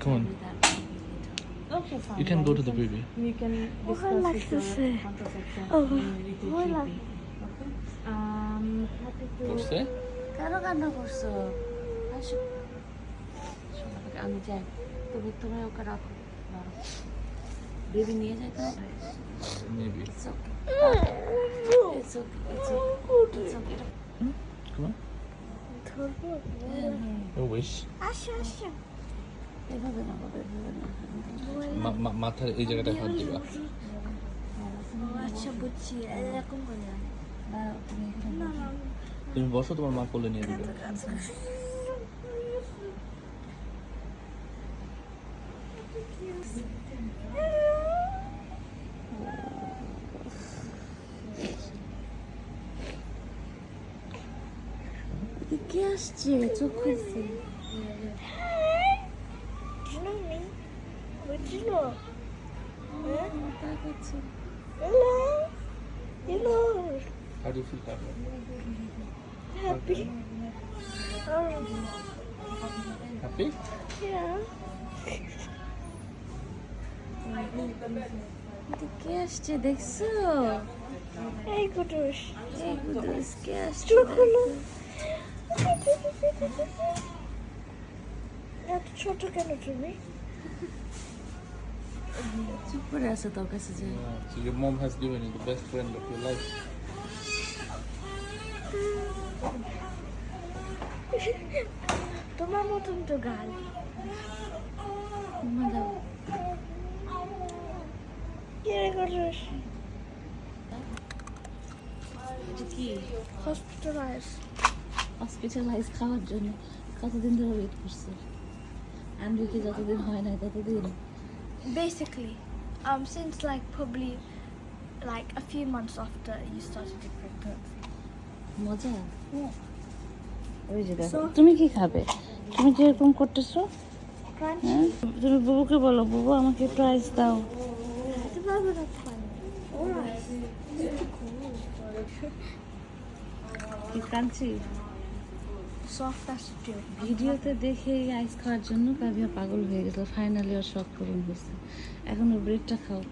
Come on. You can go to the baby. You can Oh, discuss like with to the contraception Oh, uh, oh, like- Okay. Um, happy to. What's that? কেন কান্না করছ আসো সোনাটাকে আমি যাই তুমি তুমি ওকে রাখো বেবি নিয়ে যাইতে হবে Maybe. It's okay. It's okay. It's okay. It's okay. Come on. ধরবো Your wish. আসো আসো এভাবে না বাবা এভাবে না। মা- মা- মাথার এই জায়গাটায় হাত দিবা। আচ্ছা বুঝছি এরকম করে তুমি বসো। তোমার মা কোলে নিয়ে দিবে। কে আসছে? চোখ খুলছে Do you know me? তাকাচ্ছে Hello? Hello? How do you feel happy? Happy? Um, Happy? yeah. কে আসছে দেখছ এই কুটুস এই কুদুস কে আসছে দেখো। এত ছোট কেন তুমি চুপ করে আছে তোর কাছে যে Yeah. So your mom has given you the best friend of your life. তোমার মতন তো গাল দাও কে কি হসপিটালাইজ হসপিটালাইজ খাওয়ার জন্য কতদিন ধরে ওয়েট করছে আন্দ্রিকে যতদিন হয় না ততদিন Basically, um, since like probably like a few months after you started your pregnancy. মজা ওই যে দেখো So- তুমি কি খাবে তুমি যেরকম করতেছো হ্যাঁ তুমি বুবুকে বলো বুবু আমাকে প্রাইস দাও It's a little bit funny. Alright. কি কাঁদছি Soft as ভিডিওতে দেখে আইস খাওয়ার জন্য কাবিয়া পাগল হয়ে গেছিল ফাইনালি ওর শখ পূরণ হয়েছে। এখন ওর ব্রেডটা খাও।